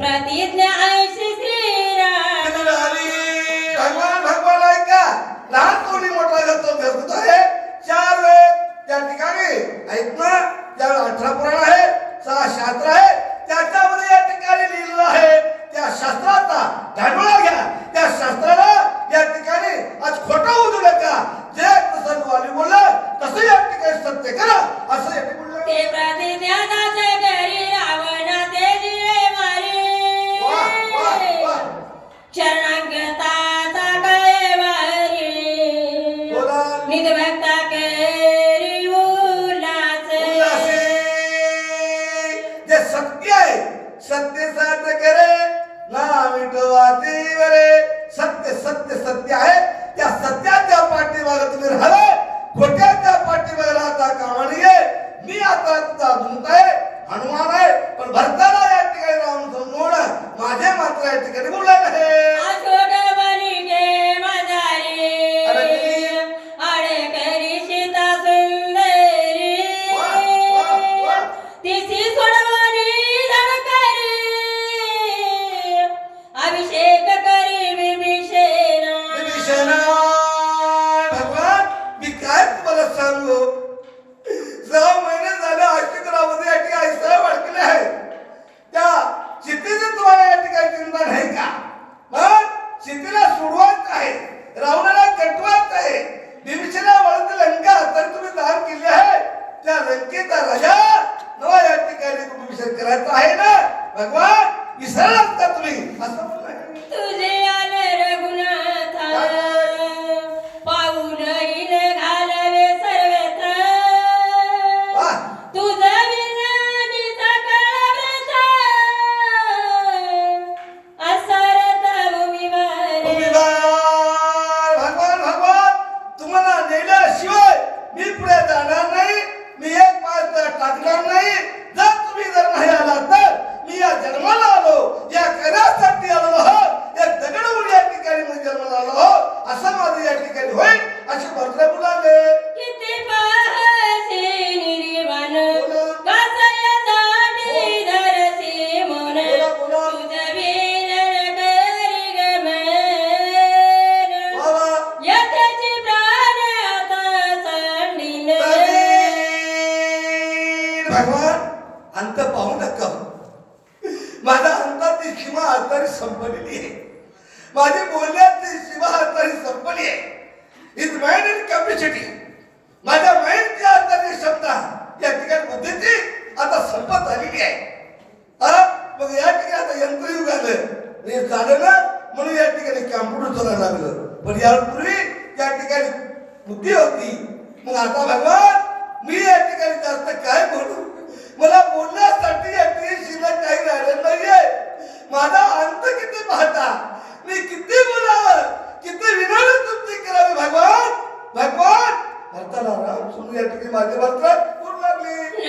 प्रतिज्ञा भगवान भगवान आहे का लहान कोणी मोठा जातो व्यस्त आहे. चार त्या ठिकाणी आहेत ना त्यावेळेला अठरा पुराण आहे सहा शास्त्र आहे त्याच्यामध्ये या ठिकाणी लिहिलेलं आहे. त्या शास्त्राचा धडवळा करता कामा आहे मी आता तुमचा आहे हनुमान आहे. पण भरताना या ठिकाणी राहून समजून माझे मात्र या ठिकाणी बोलायला आहे भगवान अंत पाहू नका. माझ्या अंताची सीमा आजारी संपलेली आहे. माझी बोलण्याची सीमा आजारी संपली आहे. इज माइंड अँड कॅपॅसिटी माझ्या माइंडच्या आजारी क्षमता या ठिकाणी बुद्धीची आता संपत आलेली आहे. मग या ठिकाणी आता यंत्रयुग आलं. हे झालं ना म्हणून या ठिकाणी कॅम्प्युटर चालायला लागलं. पण यापूर्वी या ठिकाणी बुद्धी होती. मग आता भगवान मी या ठिकाणी जास्त काय बोलू? मला बोलण्यासाठी या शिल्लक काही राहिलं नाहीये. माझा अंत किती पाहता? मी किती बोलावं? किती विनोद तुमची करावी भगवान? भगवान! भरताला राम सुरू या ठिकाणी माझे भरतात पूर्ण लागली.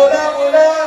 बोला, बोला.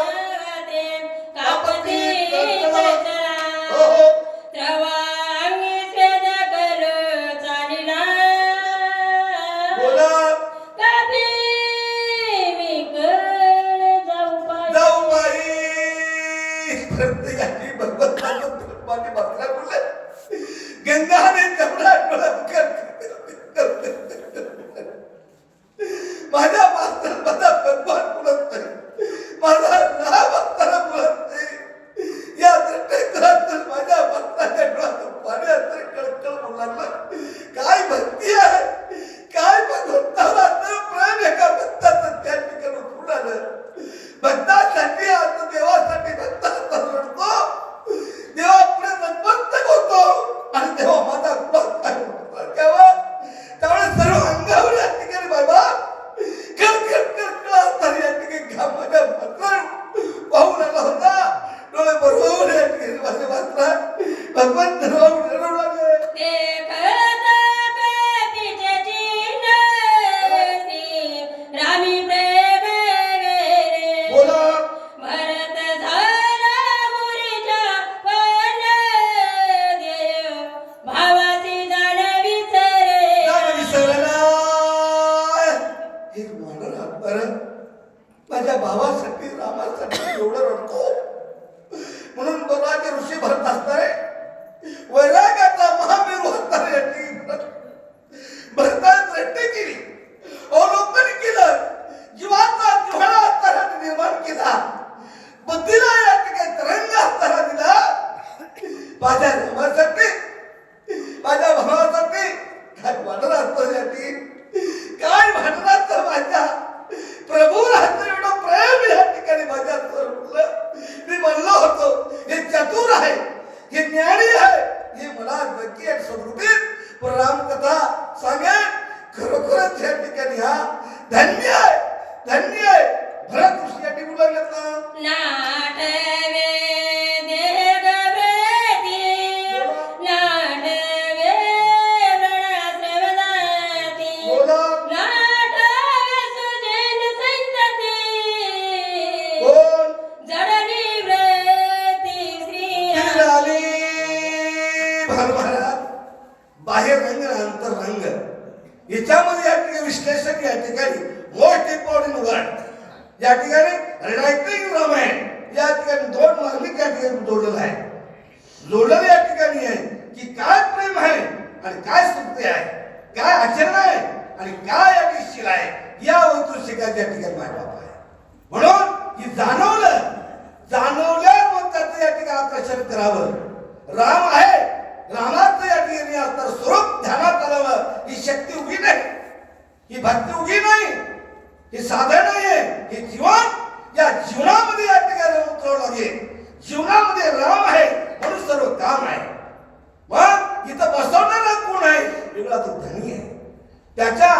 निर्माण बुद्धीला या ठिकाणी तरंग असताना दिला माझ्या धर्मासाठी माझ्या भावासाठी काय वाटत असतं याची? काय भांडण असतं माझ्या? प्रभू राहतं एवढं प्रेम या ठिकाणी माझ्या मी म्हणलो होतो हे चतुर आहे हे ज्ञानी आहे हे मला नक्की एक सद्गुणीत पण रामकथा सांगेल खरोखरच या ठिकाणी हा धन्य आहे धन्य आहे. भरत ऋषी या ठिकाणी लागलेत ना? नाटवे देह प्रती नाटवे व्रणश्रवदाती बोला. नाटवे सुजन संतती कोण? जडली व्रती श्रीया मिळाली भानुमहाराज बाहेर रंग अंतर रंग. याच्यामध्ये या ठिकाणी विश्लेषक या ठिकाणी मोस्ट इम्पॉर्टंट वर्ड या ठिकाणी रायटिंग रामायण या ठिकाणी दोन मार्मिक या ठिकाणी जोडलेलं आहे. जोडलेलं या ठिकाणी आहे की काय प्रेम आहे आणि काय सुप्ती आहे काय आचरण आहे आणि काय या शिला आहे या वस्तू शिकायच्या या ठिकाणी माय बाप आहे. म्हणून की जाणवलं जाणवल्यावर मग त्याचं या ठिकाणी आकर्षण करावं. राम आहे रामाचं या ठिकाणी असणार स्वरूप ध्यानात आल्यावर ही शक्ती उगी नाही. ही भक्ती उगी नाही. हे साधन आहे हे जीवन. या जीवनामध्ये या ठिकाणी उतरावं लागेल. जीवनामध्ये राम आहे म्हणून सर्व काम आहे. मग इथं बसवणारा कोण आहे? वेगळा तो धनी आहे. त्याच्या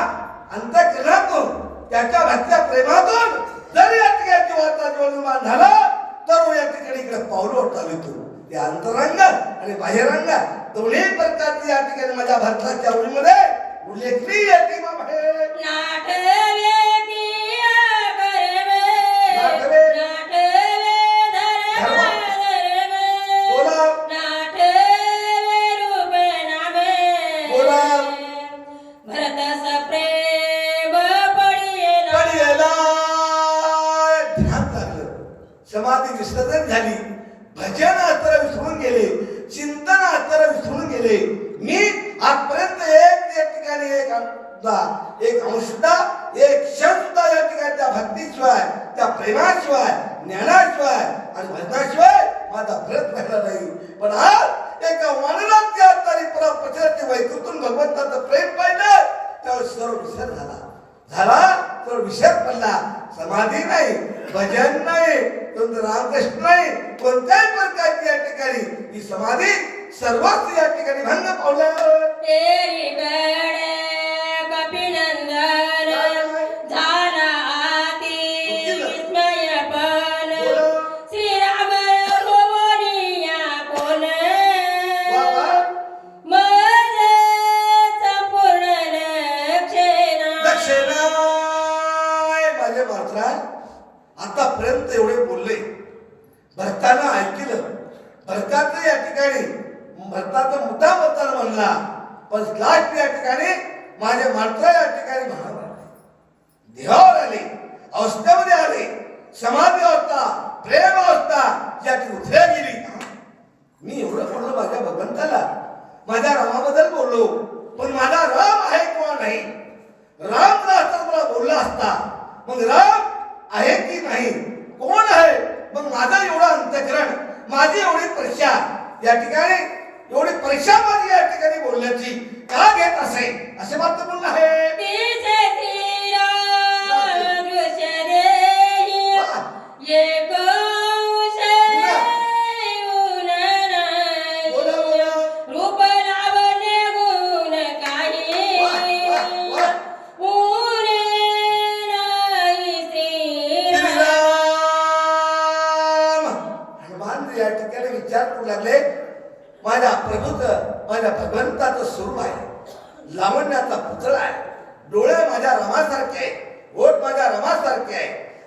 अंतकरणातून त्याच्या भक्त्या प्रेमातून जर या ठिकाणी जीवाचा जीवन निर्माण झाला तर या ठिकाणी इकडे पावलं चालवतो ते. अंतरंग आणि बाह्यरंग दोन्ही प्रकारचे या ठिकाणी माझ्या भारताच्या ओळीमध्ये. उल्लेखनीय या ठिकाणी आहे. झाला. झाला तर विसर पडला. समाधी नाही भजन नाही कोणतं रामकृष्ण नाही कोणत्याही प्रकारची या ठिकाणी ही समाधी सर्वच या ठिकाणी भंग पावलं. जमला पण लाट या ठिकाणी माझ्या मात्र या ठिकाणी महाराज देहावर आले अवस्थेमध्ये आले. समाधी व्यवस्था प्रेम अवस्था याची उठल्या गेली.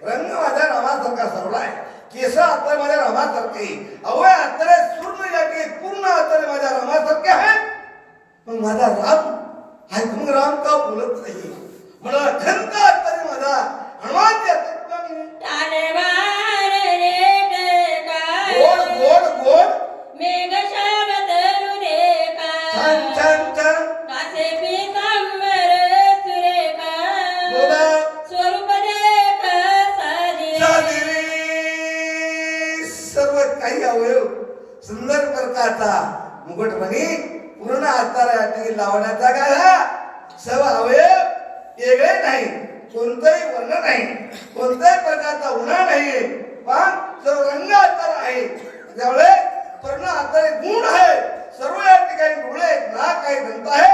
रंग माझा रामासारखा सरलाय केस आता माझ्या रामासारखे. अवय आत्तारे सूर्ण जागे पूर्ण आत्तारे माझ्या रामासारखे आहेत. मग माझा राम ऐकून राम का बोलत नाही? मला अत्यंत आत्तारे माझा हनुमान आणि लावण्याचा काय हा. सर्व अवयव वेगळे नाही. कोणतंही वर्ण नाही. कोणत्याही प्रकारचा उन्हा नाही. पण सर्व रंग आतर आहे त्यामुळे पूर्ण आतर गुण आहे. सर्व या ठिकाणी डोळे नाक आहे दंत आहे.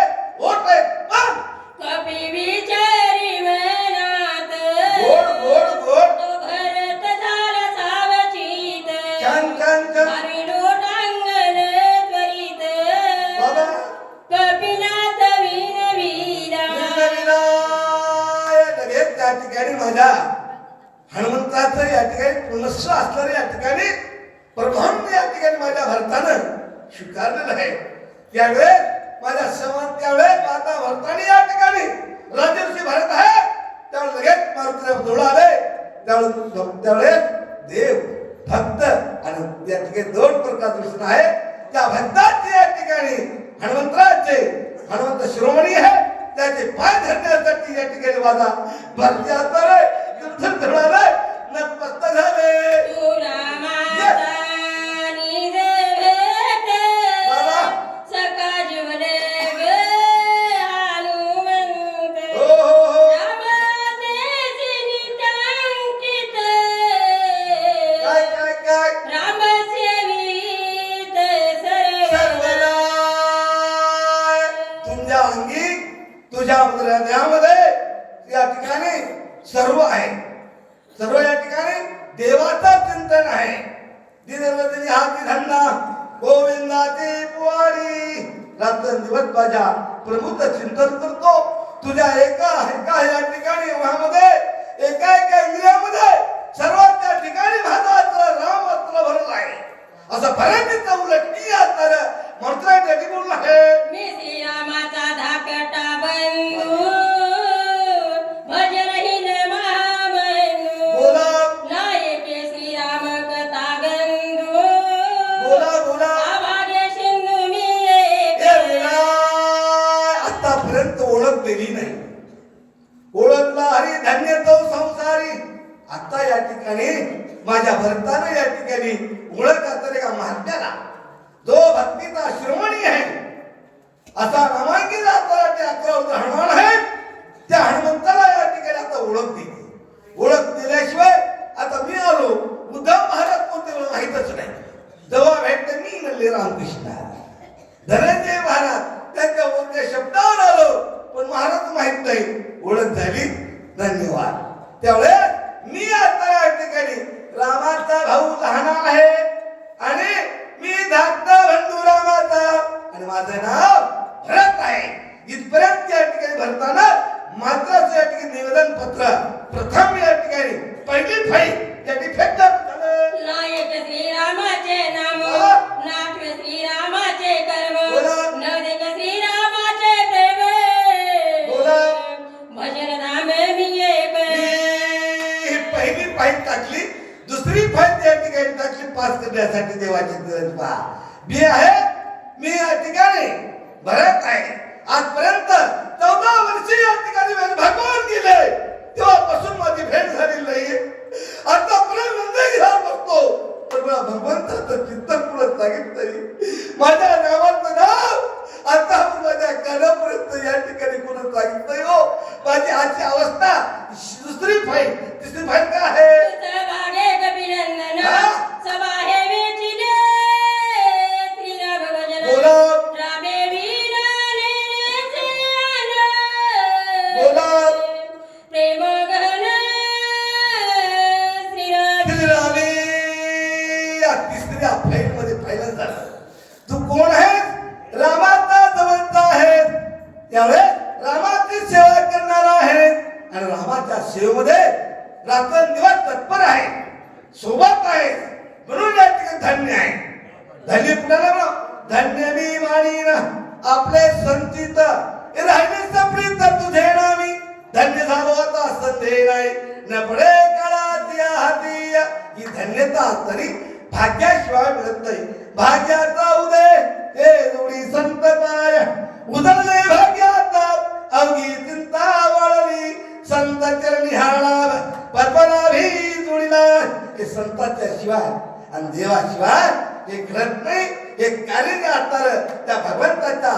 देवाशिवाय हे घडत नाही हे कार्य असणार त्या भगवंताच्या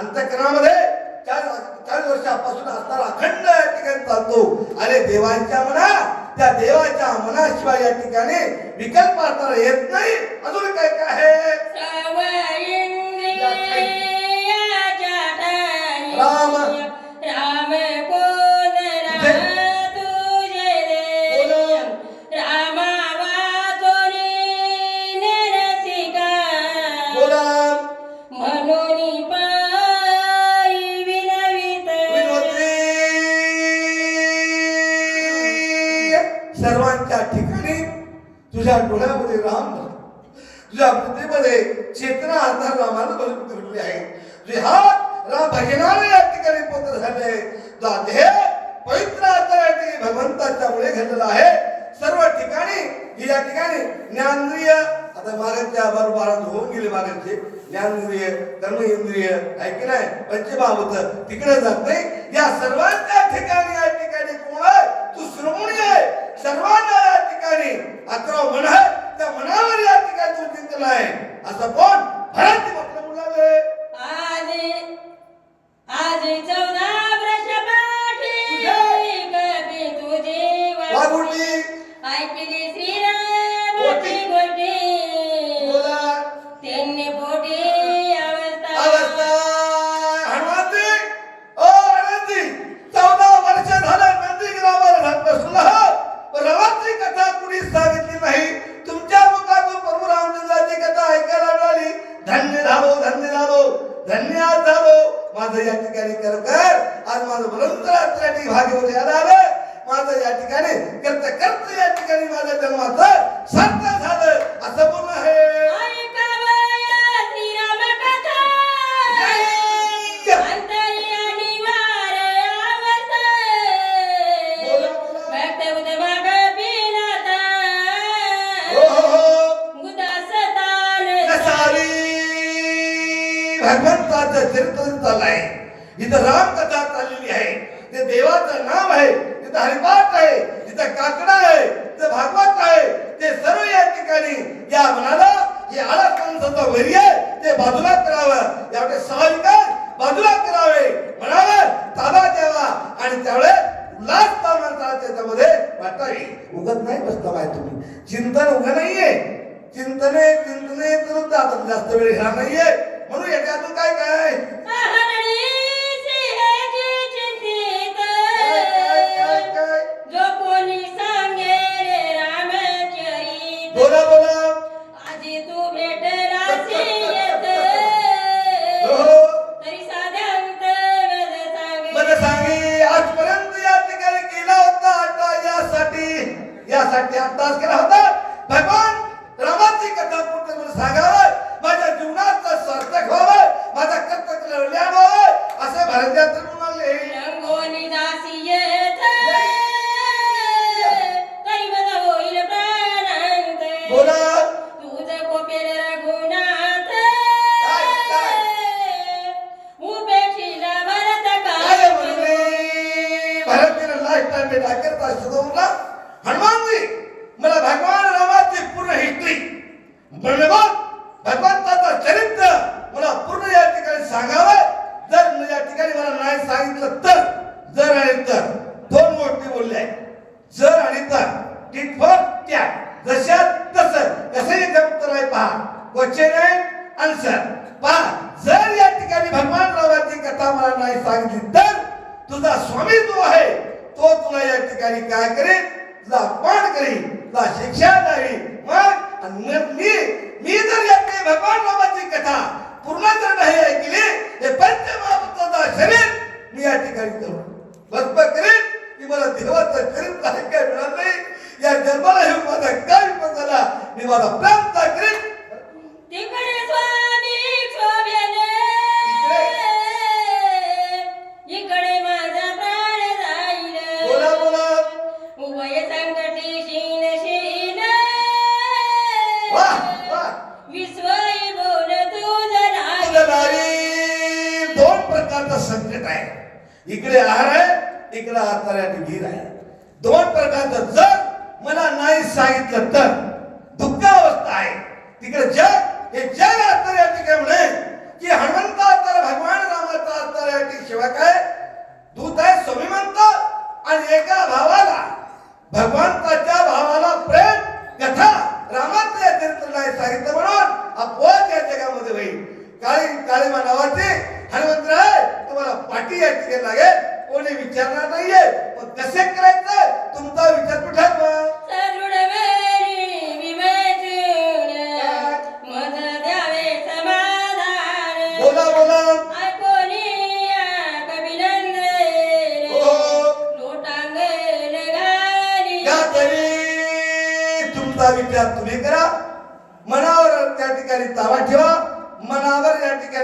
अंतकरणामध्ये चार चार वर्षापासून असणारा अखंड या ठिकाणी चालतो. आणि देवांच्या मना त्या देवाच्या मनाशिवाय या ठिकाणी विकल्प असणार येत नाही. अजून काय काय आहे? राम. राम सर्वांच्या ठिकाणी तुझ्या डोळ्यामध्ये राम तुझ्या बुद्धीमध्ये चेतना आधार रामाला भरून करलेली आहे. तुझे हात राम भजनाने या ठिकाणी पोत्र झाले. तुझा पवित्र आधार या ठिकाणी भगवंताच्या मुळे घडलेला आहे. सर्व ठिकाणी या ठिकाणी ज्ञानद्रिय आता मागच्या बरोबर होऊन गेले मागचे. ज्ञानेंद्रिय कर्मेंद्रिय आहे की नाही? पंचभावत तिकडे जात नाही. या सर्वांच्या ठिकाणी या ठिकाणी कोण आहे? तू श्रमणी आहे. सर्वांना या ठिकाणी अकरा मन आहे. त्या मनावर या ठिकाणी तो चिंतन आहे. असं कोण? भरत आपल्या मुलावे आजे आजे चौदा. मी मी जर येत भगवान एका भावाला भगवंताच्या भावाला प्रेम कथा रामाचं या चरित्राला सांगितलं म्हणून अपवाद या जगामध्ये होईल. काळी काळीमा नावाचे हनुमंतराय तुम्हाला पाठी या लागेल. कोणी विचारणार नाहीये. मग कसे करायचं? तुमचा विचार विचारपीठात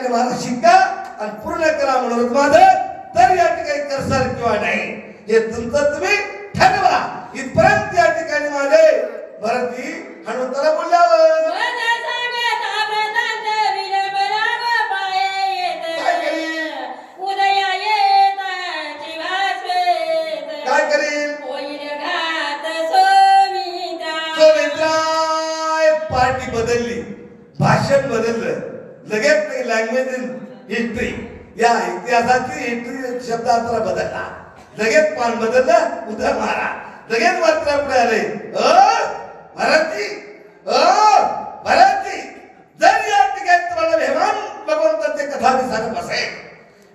ते मला शिका आणि पूर्ण करा म्हणून माझं तर या ठिकाणी करसाल किंवा नाही. हे तुमचं तुम्ही व्याजाची एंट्री शब्द आता बदलला. लगेच पान बदललं उद्या मारा. लगेच मात्र पुढे अ भरती अ भरती. जर या ठिकाणी तुम्हाला भेमान भगवंताचे कथा मी सांगत बसेल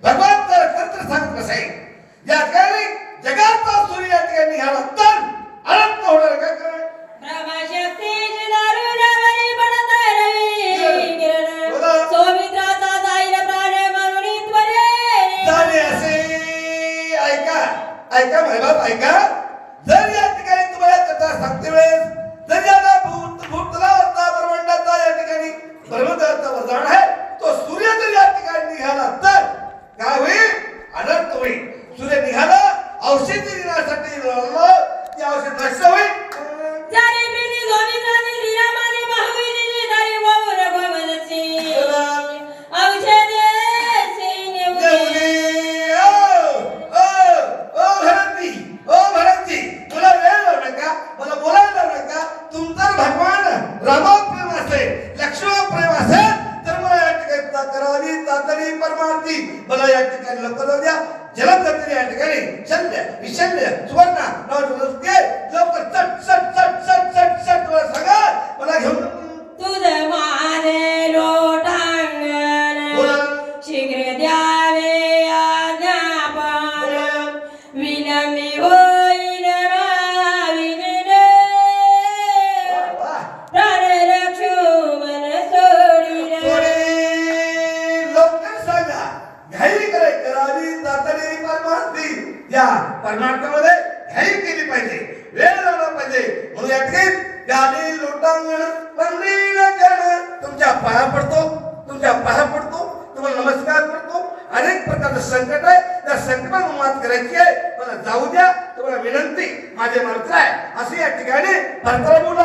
भगवंत तंत्र सांगत बसेल या ठिकाणी जगाचा सूर्य या ठिकाणी घ्यावा तर अनंत होणार का काय? ऐका भाईबाप ऐका संवाद करायची आहे मला जाऊ द्या. तुम्हाला विनंती. माझे मार्ग आहे. असे या ठिकाणी भरताला बोला